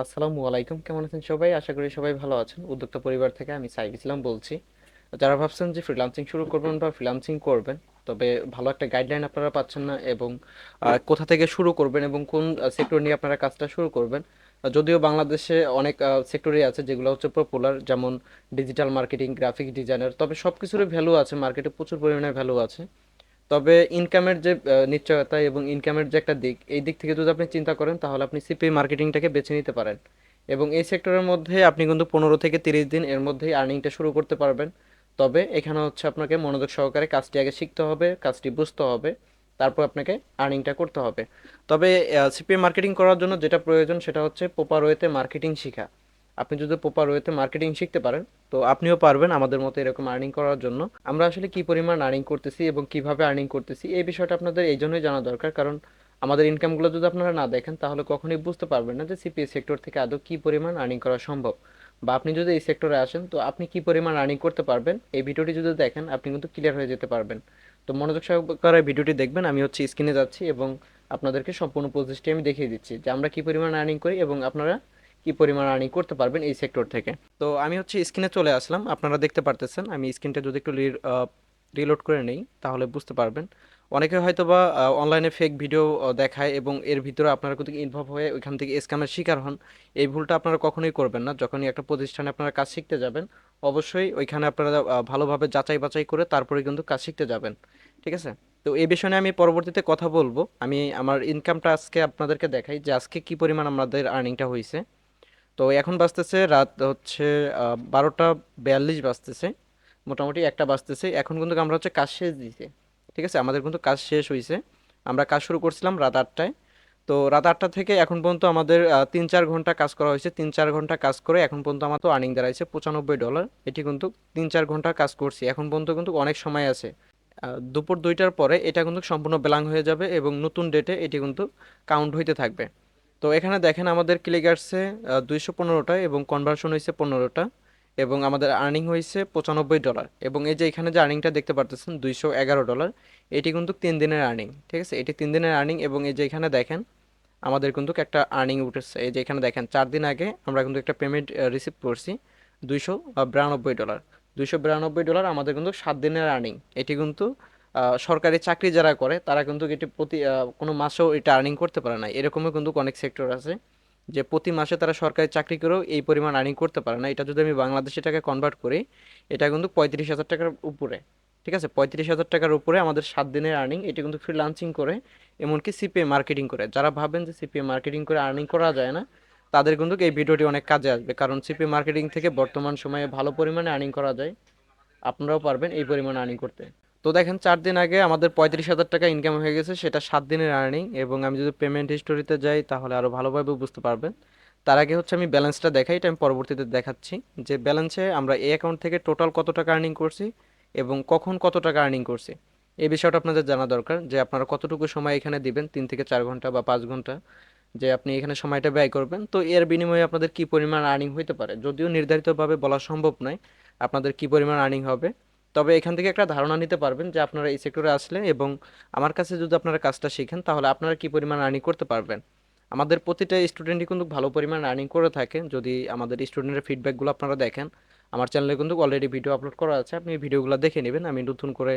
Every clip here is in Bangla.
আসসালামু আলাইকুম, কেমন আছেন সবাই? আশা করি সবাই ভালো আছেন। উদ্যোক্তা পরিবার থেকে আমি সাইফ ইসলাম বলছি। যারা ভাবছেন যে ফ্রিলান্সিং শুরু করবেন বা ফ্রিলান্সিং করবেন, তবে ভালো একটা গাইডলাইন আপনারা পাচ্ছেন না এবং কোথা থেকে শুরু করবেন এবং কোন সেক্টর নিয়ে আপনারা কাজটা শুরু করবেন। যদিও বাংলাদেশে অনেক সেক্টরই আছে যেগুলো হচ্ছে পপুলার যেমন ডিজিটাল মার্কেটিং গ্রাফিক ডিজাইনার তবে সব কিছুরই ভ্যালু আছে মার্কেটে প্রচুর পরিমাণে ভ্যালু আছে। তবে ইনকামের যে নিশ্চয়তা এবং ইনকামের যে একটা দিক, এই দিক থেকে যদি আপনি চিন্তা করেন, তাহলে আপনি সিপিএ মার্কেটিংটাকে বেছে নিতে পারেন। এবং এই সেক্টরের মধ্যে আপনি কিন্তু পনেরো থেকে তিরিশ দিন এর মধ্যেই আর্নিংটা শুরু করতে পারবেন। তবে এখানে হচ্ছে আপনাকে মনোযোগ সহকারে কাজটি আগে শিখতে হবে, কাজটি বুঝতে হবে, তারপর আপনাকে আর্নিংটা করতে হবে। তবে সিপিএ মার্কেটিং করার জন্য যেটা প্রয়োজন সেটা হচ্ছে প্রপার ওয়েতে মার্কেটিং শেখা। আপনি যদি প্রপার ওয়েতে মার্কেটিং শিখতে পারেন, তো আপনিও পারবেন আমাদের মতো এরকম আর্নিং করার জন্য। আমরা আসলে কি পরিমাণ আর্নিং করতেছি এবং কীভাবে আর্নিং করতেছি, এই বিষয়টা আপনাদের এই জন্যই জানা দরকার। কারণ আমাদের ইনকামগুলো যদি আপনারা না দেখেন, তাহলে কখনোই বুঝতে পারবেন না যে সিপিএস সেক্টর থেকে আদৌ কি পরিমাণ আর্নিং করা সম্ভব। বা আপনি যদি এই সেক্টরে আসেন, তো আপনি কি পরিমাণ আর্নিং করতে পারবেন? এই ভিডিওটি যদি দেখেন, আপনি কিন্তু ক্লিয়ার হয়ে যেতে পারবেন। তো মনোযোগ সহকারে ভিডিওটি দেখবেন, আমি হচ্ছে স্ক্রিনে যাচ্ছি এবং আপনাদেরকে সম্পূর্ণ প্রসেসটি আমি দেখিয়ে দিচ্ছি যে আমরা কি পরিমাণ আর্নিং করি এবং আপনারা কি পরিমাণ আর্নিং করতে পারবেন এই সেক্টর থেকে। তো আমি হচ্ছে স্ক্রিনে চলে আসলাম। আপনারা দেখতে পারতেছেন, আমি স্ক্রিনটা যদি একটু রিলোড করে নেই, তাহলে বুঝতে পারবেন। অনেকে হয়তো বা অনলাইনে ফেক ভিডিও দেখায় এবং এর ভিতরে আপনারা কিন্তু ইনভলভ হয়ে ওইখান থেকে স্ক্যামের শিকার হন। এই ভুলটা আপনারা কখনোই করবেন না। যখনই একটা প্রতিষ্ঠানে আপনারা কাজ শিখতে যাবেন, অবশ্যই ওইখানে আপনারা ভালোভাবে যাচাই বাছাই করে তারপরে কিন্তু কাজ শিখতে যাবেন। ঠিক আছে? তো এই বিষয় আমি পরবর্তীতে কথা বলব। আমি আমার ইনকামটা আজকে আপনাদেরকে দেখাই যে আজকে কি পরিমাণ আমাদের আর্নিংটা হয়েছে তো এখন বাজতেছে রাত হচ্ছে বারোটা বিয়াল্লিশ বাজতেছে, মোটামুটি একটা বাজতেছে। এখন কিন্তু আমরা হচ্ছে কাজ শেষ দিয়েছি, ঠিক আছে? আমাদের কিন্তু কাজ শেষ হয়েছে আমরা কাজ শুরু করছিলাম রাত আটটায়। তো রাত আটটা থেকে এখন পর্যন্ত আমাদের তিন চার ঘণ্টা কাজ করা হয়েছে। তিন চার ঘণ্টা কাজ করে এখন পর্যন্ত আমার তো আর্নিং দাঁড়াইছে পঁচানব্বই ডলার এটি কিন্তু তিন চার ঘণ্টা কাজ করছি। এখন পর্যন্ত কিন্তু অনেক সময় আছে। দুপুর দুইটার পরে এটা কিন্তু সম্পূর্ণ ব্ল্যাঙ্ক হয়ে যাবে এবং নতুন ডেটে এটি কিন্তু কাউন্ট হইতে থাকবে। তো এখানে দেখেন আমাদের ক্লিক আসছে দুইশো পনেরোটা এবং কনভার্সন হয়েছে পনেরোটা এবং আমাদের আর্নিং হয়েছে পঁচানব্বই ডলার এবং এই যে এখানে যে আর্নিংটা দেখতে পারতেছেন, দুইশো এগারো ডলার এটি কিন্তু তিন দিনের আর্নিং ঠিক আছে? এটি তিন দিনের আর্নিং এবং এই যে এখানে দেখেন, আমাদের কিন্তু একটা আর্নিং উঠেছে। এই যে এখানে দেখেন, চার দিন আগে আমরা কিন্তু একটা পেমেন্ট রিসিভ করছি দুইশো বিরানব্বই ডলার দুইশো বিরানব্বই ডলার আমাদের কিন্তু সাত দিনের আর্নিং এটি কিন্তু সরকারি চাকরি যারা করে, তারা কিন্তু এটি প্রতি কোনো মাসেও এটা আর্নিং করতে পারে না। এরকমও কিন্তু অনেক সেক্টর আছে যে প্রতি মাসে তারা সরকারি চাকরি করেও এই পরিমাণ আর্নিং করতে পারে না। এটা যদি আমি বাংলাদেশি টাকায় কনভার্ট করি, এটা কিন্তু পঁয়ত্রিশ হাজার টাকার উপরে, ঠিক আছে? পঁয়ত্রিশ হাজার টাকার উপরে আমাদের সাত দিনের আর্নিং এটি কিন্তু ফ্রিলান্সিং করে, এমনকি সিপিএ মার্কেটিং করে। যারা ভাবেন যে সিপিএ মার্কেটিং করে আর্নিং করা যায় না, তাদের কিন্তু এই ভিডিওটি অনেক কাজে আসবে। কারণ সিপিএ মার্কেটিং থেকে বর্তমান সময়ে ভালো পরিমাণে আর্নিং করা যায়। আপনারাও পারবেন এই পরিমাণে আর্নিং করতে। তো দেখেন, চার দিন আগে আমাদের পঁয়ত্রিশ হাজার টাকা ইনকাম হয়ে গেছে, সেটা সাত দিনের আর্নিং এবং আমি যদি পেমেন্ট হিস্টোরিতে যাই, তাহলে আরও ভালোভাবে বুঝতে পারবেন। তার আগে হচ্ছে আমি ব্যালেন্সটা দেখাই, এটা আমি পরবর্তীতে দেখাচ্ছি। যে ব্যালেন্সে আমরা এই অ্যাকাউন্ট থেকে টোটাল কত টাকা আর্নিং করছি এবং কখন কত টাকা আর্নিং করছি, এই বিষয়টা আপনাদের জানা দরকার। যে আপনারা কতটুকু সময় এখানে দিবেন, তিন থেকে চার ঘণ্টা বা পাঁচ ঘণ্টা, যে আপনি এখানে সময়টা ব্যয় করবেন। তো এর বিনিময়ে আপনাদের কি পরিমাণ আর্নিং হইতে পারে? যদিও নির্ধারিতভাবে বলা সম্ভব নয় আপনাদের কি পরিমাণ আর্নিং হবে। তবে এখান থেকে একটা ধারণা নিতে পারবেন যে আপনারা এই সেক্টরে আসলে এবং আমার কাছে যদি আপনারা কাজটা শিখেন, তাহলে আপনারা কি পরিমাণ আর্নিং করতে পারবেন? আমাদের প্রতিটা স্টুডেন্টই কিন্তু ভালো পরিমাণ আর্নিং করে থাকে। যদি আমাদের স্টুডেন্টের ফিডব্যাকগুলো আপনারা দেখেন, আমার চ্যানেলে কিন্তু অলরেডি ভিডিও আপলোড করা আছে। আপনি ভিডিওগুলো দেখে নেবেন। আমি নতুন করে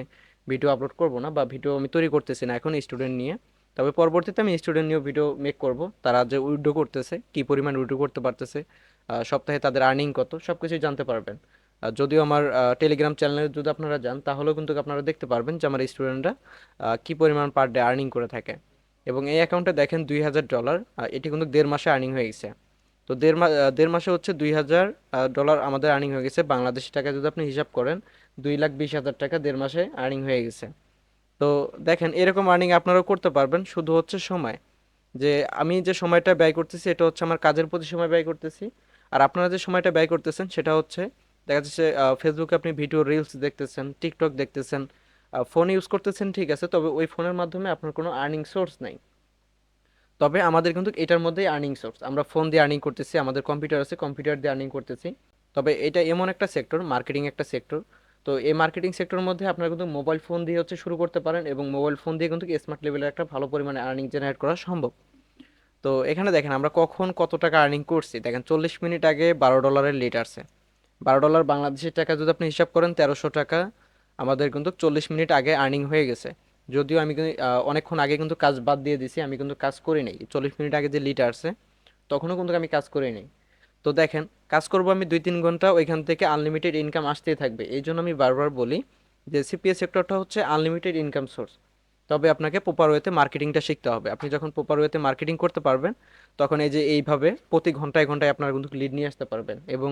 ভিডিও আপলোড করব না বা ভিডিও আমি তৈরি করতেছি না এখন স্টুডেন্ট নিয়ে। তবে পরবর্তীতে আমি স্টুডেন্ট নিয়েও ভিডিও মেক করব। তারা যে উইড্রো করতেছে, কি পরিমাণ উইড্রো করতে পারতেছে সপ্তাহে তাদের আর্নিং কত সব কিছুই জানতে পারবেন। যদিও আমার টেলিগ্রাম চ্যানেলে যদি আপনারা যান, তাহলেও কিন্তু আপনারা দেখতে পারবেন যে আমার স্টুডেন্টরা কি পরিমাণ পার ডে আর্নিং করে থাকে। এবং এই অ্যাকাউন্টে দেখেন দুই হাজার ডলার এটি কিন্তু দেড় মাসে আর্নিং হয়ে গেছে। তো দেড় মাস দেড় মাসে হচ্ছে দুই হাজার ডলার আমাদের আর্নিং হয়ে গেছে। বাংলাদেশি টাকা যদি আপনি হিসাব করেন, দুই লাখ বিশ হাজার টাকা দেড় মাসে আর্নিং হয়ে গেছে। তো দেখেন, এরকম আর্নিং আপনারাও করতে পারবেন। শুধু হচ্ছে সময়। যে আমি যে সময়টা ব্যয় করতেছি, এটা হচ্ছে আমার কাজের প্রতি সময় ব্যয় করতেছি। আর আপনারা যে সময়টা ব্যয় করতেছেন, সেটা হচ্ছে দেখা যাচ্ছে ফেসবুকে আপনি ভিডিও রিলস দেখতেছেন টিকটক দেখতেছেন ফোন ইউজ করতেছেন, ঠিক আছে, তবে ওই ফোনের মাধ্যমে আপনার কোনো আর্নিং সোর্স নাই। তবে আমাদের কিন্তু এটার মধ্যেই আর্নিং সোর্স আমরা ফোন দিয়ে আর্নিং করতেছি, আমাদের কম্পিউটার আছে কম্পিউটার দিয়ে আর্নিং করতেছি। তবে এটা এমন একটা সেক্টর মার্কেটিং একটা সেক্টর তো এই মার্কেটিং সেক্টরের মধ্যে আপনারা কিন্তু মোবাইল ফোন দিয়ে হচ্ছে শুরু করতে পারেন এবং মোবাইল ফোন দিয়ে কিন্তু স্মার্ট লেভেলের একটা ভালো পরিমাণে আর্নিং জেনারেট করা সম্ভব। তো এখানে দেখেন, আমরা কখন কত টাকা আর্নিং করছি? দেখেন, চল্লিশ মিনিট আগে বারো ডলারের লিড আসছে বারো ডলার বাংলাদেশের টাকা যদি আপনি হিসাব করেন তেরোশো টাকা আমাদের কিন্তু চল্লিশ মিনিট আগে আর্নিং হয়ে গেছে। যদিও আমি কিন্তু, অনেকক্ষণ আগে কিন্তু কাজ বাদ দিয়ে দিছি আমি কিন্তু কাজ করি নাই। চল্লিশ মিনিট আগে যে লিড আসছে তখনও কিন্তু আমি কাজ করি নাই। তো দেখেন কাজ করব আমি দুই তিন ঘণ্টা ওইখান থেকে আনলিমিটেড ইনকাম আসতেই থাকবে। এই জন্য আমি বারবার বলি যে সিপিএস সেক্টরটা হচ্ছে আনলিমিটেড ইনকাম সোর্স তবে আপনাকে প্রপার ওয়েতে মার্কেটিংটা শিখতে হবে। আপনি যখন প্রপার ওয়েতে মার্কেটিং করতে পারবেন, তখন এই যে এইভাবে প্রতি ঘন্টায় ঘন্টায় আপনারা কিন্তু লিড নিয়ে আসতে পারবেন এবং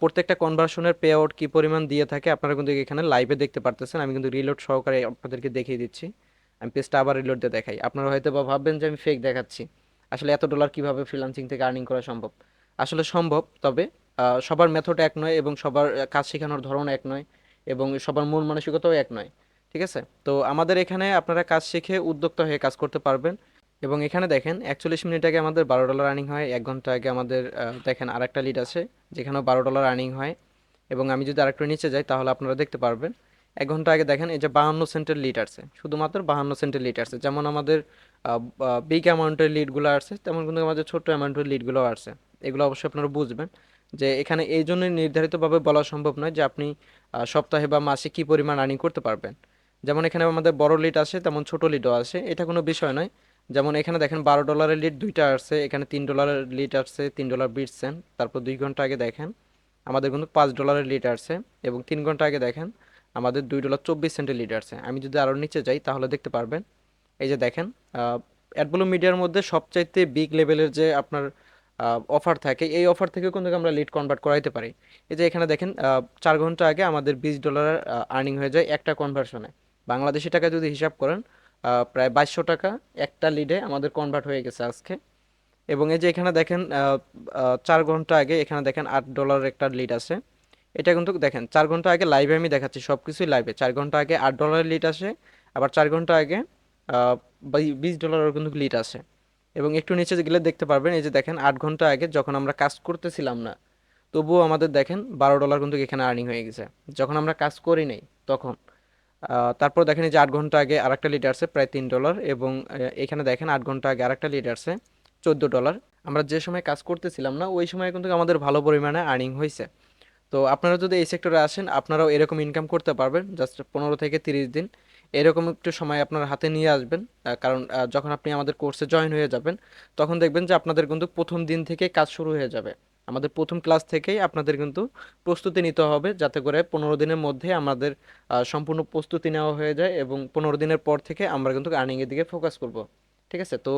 প্রত্যেকটা কনভার্সনের পে আউট কী পরিমাণ দিয়ে থাকে আপনারা কিন্তু এখানে লাইভে দেখতে পারতেছেন। আমি কিন্তু রিলোড সহকারে আপনাদেরকে দেখিয়ে দিচ্ছি। আমি পেজটা আবার রিলোড দিয়ে দেখাই। আপনারা হয়তো বা ভাববেন যে আমি ফেক দেখাচ্ছি। আসলে এত ডলার কীভাবে ফ্রিলান্সিং থেকে আর্নিং করা সম্ভব? আসলে সম্ভব, তবে সবার মেথড এক নয় এবং সবার কাজ শেখানোর ধরন এক নয় এবং সবার মন মানসিকতাও এক নয়। ঠিক আছে? তো আমাদের এখানে আপনারা কাজ শিখে উদ্যোক্তা হয়ে কাজ করতে পারবেন। এবং এখানে দেখেন, একচল্লিশ মিনিট আগে আমাদের বারো ডলার আর্নিং হয়, এক ঘণ্টা আগে আমাদের দেখেন আরেকটা লিড আছে, যেখানেও বারো ডলার আর্নিং হয়। এবং আমি যদি আরেকটু নিচে যাই, তাহলে আপনারা দেখতে পারবেন, এক ঘণ্টা আগে দেখেন, এই যে বাহান্ন সেন্টের লিড আসছে। শুধুমাত্র বাহান্ন সেন্টের লিড আসছে। যেমন আমাদের বিগ অ্যামাউন্টের লিডগুলো আসছে, তেমন কিন্তু আমাদের ছোট্ট অ্যামাউন্টের লিডগুলো আসছে। এগুলো অবশ্যই আপনারা বুঝবেন যে এখানে এই জন্য নির্ধারিতভাবে বলা সম্ভব নয় যে আপনি সপ্তাহে বা মাসে কী পরিমাণ আর্নিং করতে পারবেন। যেমন এখানে আমাদের বড় লিড আসে, তেমন ছোট লিডও আসে। এটা কোনো বিষয় নয়। যেমন এখানে দেখেন বারো ডলারের লিড দুইটা আসছে, এখানে তিন ডলারের লিড আসছে, তিন ডলার বিট সেন্ট তারপর দুই ঘণ্টা আগে দেখেন, আমাদের কিন্তু পাঁচ ডলারের লিড আসছে এবং তিন ঘণ্টা আগে দেখেন, আমাদের দুই ডলার চব্বিশ সেন্টের লিড আসছে। আমি যদি আরও নিচে যাই, তাহলে দেখতে পারবেন। এই যে দেখেন অ্যাডব্লু মিডিয়ার মধ্যে সবচাইতে বিগ লেভেলের যে আপনার অফার থাকে, এই অফার থেকেও কিন্তু আমরা লিড কনভার্ট করাইতে পারি। এই যে এখানে দেখেন চার ঘণ্টা আগে আমাদের বিশ ডলারের আর্নিং হয়ে যায় একটা কনভার্সনে বাংলাদেশি টাকা যদি হিসাব করেন প্রায় বাইশশো টাকা একটা লিডে আমাদের কনভার্ট হয়ে গেছে আজকে। এবং এই যে এখানে দেখেন চার ঘণ্টা আগে এখানে দেখেন আট ডলার একটা লিড আছে এটা কিন্তু দেখেন, চার ঘণ্টা আগে লাইভে আমি দেখাচ্ছি সব কিছুই লাইভে চার ঘণ্টা আগে আট ডলারের লিড আসে, আবার চার ঘণ্টা আগে বিশ ডলারের কিন্তু লিড আসে। এবং একটু নিচে গেলে দেখতে পারবেন, এই যে দেখেন আট ঘণ্টা আগে যখন আমরা কাজ করতেছিলাম না, তবুও আমাদের দেখেন বারো ডলার কিন্তু এখানে আর্নিং হয়ে গেছে। যখন আমরা কাজ করি নাই, তখন। তারপর দেখেন যে আট ঘণ্টা আগে আরেকটা লিড আসছে প্রায় তিন ডলার এবং এখানে দেখেন আট ঘণ্টা আগে আরেকটা লিড আসছে চোদ্দ ডলার আমরা যে সময় কাজ করতেছিলাম না, ওই সময় কিন্তু আমাদের ভালো পরিমাণে আর্নিং হয়েছে তো আপনারা যদি এই সেক্টরে আসেন, আপনারাও এরকম ইনকাম করতে পারবেন জাস্ট পনেরো থেকে তিরিশ দিন। এরকম একটু সময় আপনার হাতে নিয়ে আসবেন কারণ যখন আপনি আমাদের কোর্সে জয়েন হয়ে যাবেন, তখন দেখবেন যে আপনাদের কিন্তু প্রথম দিন থেকে কাজ শুরু হয়ে যাবে। আমাদের প্রথম ক্লাস থেকেই আপনাদের কিন্তু প্রস্তুতি নিতে হবে যাতে করে পনেরো দিনের মধ্যে আমাদের সম্পূর্ণ প্রস্তুতি নেওয়া হয়ে যায় এবং পনেরো দিনের পর থেকে আমরা কিন্তু আর্নিংয়ের দিকে ফোকাস করব। ঠিক আছে? তো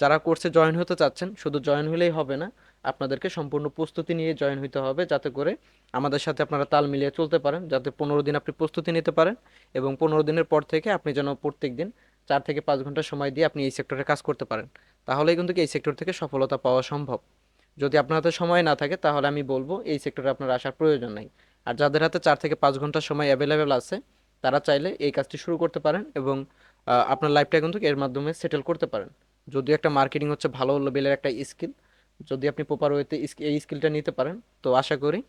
যারা কোর্সে জয়েন হতে চাচ্ছেন, শুধু জয়েন হলেই হবে না, আপনাদেরকে সম্পূর্ণ প্রস্তুতি নিয়ে জয়েন হতে হবে যাতে করে আমাদের সাথে আপনারা তাল মিলিয়ে চলতে পারেন, যাতে পনেরো দিন আপনি প্রস্তুতি নিতে পারেন এবং পনেরো দিনের পর থেকে আপনি যেন প্রত্যেক দিন চার থেকে পাঁচ ঘণ্টা সময় দিয়ে আপনি এই সেক্টরে কাজ করতে পারেন। তাহলেই কিন্তু এই সেক্টর থেকে সফলতা পাওয়া সম্ভব। যদি আপনার হাতে সময় না থাকে, তাহলে আমি বলব এই সেক্টরে আপনার আসার প্রয়োজন নাই। আর যাদের হাতে চার থেকে পাঁচ ঘণ্টা সময় অ্যাভেলেবেল আছে, তারা চাইলে এই কাজটি শুরু করতে পারেন এবং আপনার লাইফটা কিন্তু এর মাধ্যমে সেটেল করতে পারেন। যদিও একটা মার্কেটিং হচ্ছে ভালো লেভেলের একটা স্কিল যদি আপনি প্রপার ওয়েতে এই স্কিলটা নিতে পারেন, তো আশা করি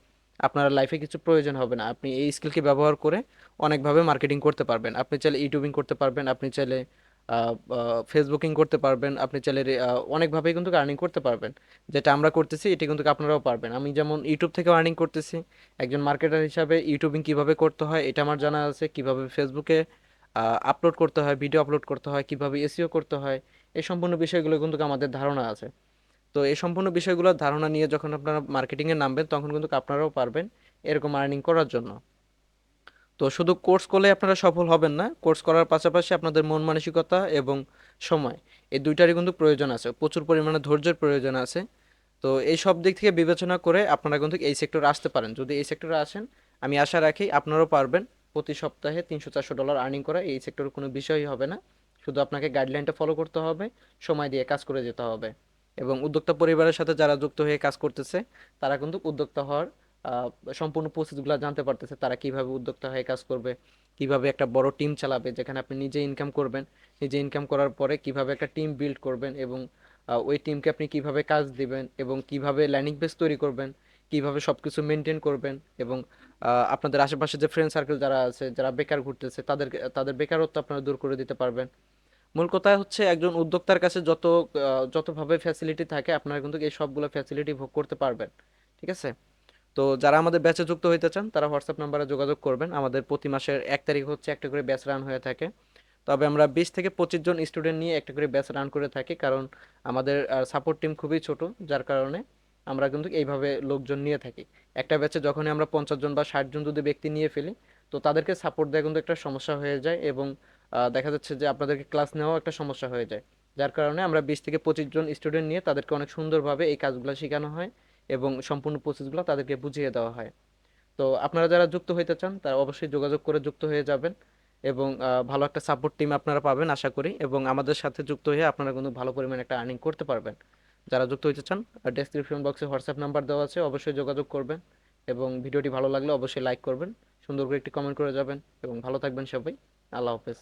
আপনার লাইফে কিছু প্রয়োজন হবে না। আপনি এই স্কিলকে ব্যবহার করে অনেকভাবে মার্কেটিং করতে পারবেন। আপনি চাইলে ইউটিউবিং করতে পারবেন, আপনি চাইলে ফেসবুকিং করতে পারবেন। আপনি চাইলে অনেকভাবেই কিন্তু আর্নিং করতে পারবেন। যেটা আমরা করতেছি, এটি কিন্তু আপনারাও পারবেন। আমি যেমন ইউটিউব থেকে আর্নিং করতেছি। একজন মার্কেটার হিসাবে ইউটিউবিং কীভাবে করতে হয়, এটা আমার জানা আছে। কীভাবে ফেসবুকে আপলোড করতে হয় ভিডিও আপলোড করতে হয়, কীভাবে এসিও করতে হয়, এই সম্পূর্ণ বিষয়গুলো কিন্তু আমাদের ধারণা আছে। তো এই সম্পূর্ণ বিষয়গুলোর ধারণা নিয়ে যখন আপনারা মার্কেটিংয়ে নামবেন, তখন কিন্তু আপনারাও পারবেন এরকম আর্নিং করার জন্য। তো শুধু কোর্স করলে আপনারা সফল হবেন না, কোর্স করার পাশাপাশি আপনাদের মন মানসিকতা এবং সময়, এই দুইটারই কিন্তু প্রয়োজন আছে, প্রচুর পরিমাণে ধৈর্যের প্রয়োজন আছে। তো এই সব দিক থেকে বিবেচনা করে আপনারা কিন্তু এই সেক্টরে আসতে পারেন। যদি এই সেক্টরে আসেন, আমি আশা রাখি আপনারাও পারবেন প্রতি সপ্তাহে তিনশো চারশো ডলার আর্নিং করা, এই সেক্টরের কোনো বিষয়ই হবে না। শুধু আপনাকে গাইডলাইনটা ফলো করতে হবে, সময় দিয়ে কাজ করে যেতে হবে। এবং উদ্যোক্তা পরিবারের সাথে যারা যুক্ত হয়ে কাজ করতেছে, তারা কিন্তু উদ্যোক্তা হওয়ার সম্পূর্ণ প্রসেসগুলো জানতে পারতেছে তারা কীভাবে উদ্যোক্তা হয়ে কাজ করবে, কীভাবে একটা বড় টিম চালাবে, যেখানে আপনি নিজে ইনকাম করবেন, নিজে ইনকাম করার পরে কীভাবে একটা টিম বিল্ড করবেন এবং ওই টিমকে আপনি কীভাবে কাজ দিবেন এবং কীভাবে ল্যান্ডিং পেজ তৈরি করবেন, কীভাবে সব কিছু মেনটেন করবেন এবং আপনাদের আশেপাশে যে ফ্রেন্ড সার্কেল যারা আছে, যারা বেকার ঘুরতেছে তাদেরকে তাদের বেকারত্ব আপনারা দূর করে দিতে পারবেন। মূল কথা হচ্ছে একজন উদ্যোক্তার কাছে যত যতভাবে ফ্যাসিলিটি থাকে, আপনারা কিন্তু এই সবগুলো ফ্যাসিলিটি ভোগ করতে পারবেন, ঠিক আছে? তো যারা আমাদের ব্যাচে যুক্ত হইতে চান, তারা হোয়াটসঅ্যাপ নাম্বারে যোগাযোগ করবেন। আমাদের প্রতি মাসের এক তারিখ হচ্ছে একটা করে ব্যাচ রান হয়ে থাকে। তবে আমরা বিশ থেকে পঁচিশ জন স্টুডেন্ট নিয়ে একটা করে ব্যাচ রান করে থাকি, কারণ আমাদের সাপোর্ট টিম খুবই ছোট, যার কারণে আমরা কিন্তু এইভাবে লোকজন নিয়ে থাকি। একটা ব্যাচে যখনই আমরা পঞ্চাশ জন বা ষাট জন যদি ব্যক্তি নিয়ে ফেলি, তো তাদেরকে সাপোর্ট দেওয়া কিন্তু একটা সমস্যা হয়ে যায় এবং দেখা যাচ্ছে যে আপনাদেরকে ক্লাস নেওয়াও একটা সমস্যা হয়ে যায়। যার কারণে আমরা বিশ থেকে পঁচিশ জন স্টুডেন্ট নিয়ে তাদেরকে অনেক সুন্দরভাবে এই কাজগুলো শেখানো হয়। এবং সম্পূর্ণ প্রসেসগুলো তাদেরকে বুঝিয়ে দেওয়া হয়। তো আপনারা যারা যুক্ত হইতে চান, তারা অবশ্যই যোগাযোগ করে যুক্ত হয়ে যাবেন এবং ভালো একটা সাপোর্ট টিম আপনারা পাবেন আশা করি এবং আমাদের সাথে যুক্ত হয়ে আপনারা কিন্তু ভালো পরিমাণে একটা আর্নিং করতে পারবেন। যারা যুক্ত হইতে চান ডেসক্রিপশন বক্সে হোয়াটসঅ্যাপ নাম্বার দেওয়া আছে, অবশ্যই যোগাযোগ করবেন এবং ভিডিওটি ভালো লাগলে অবশ্যই লাইক করবেন, সুন্দর করে একটি কমেন্ট করে যাবেন এবং ভালো থাকবেন সবাই। আল্লাহ হাফেজ।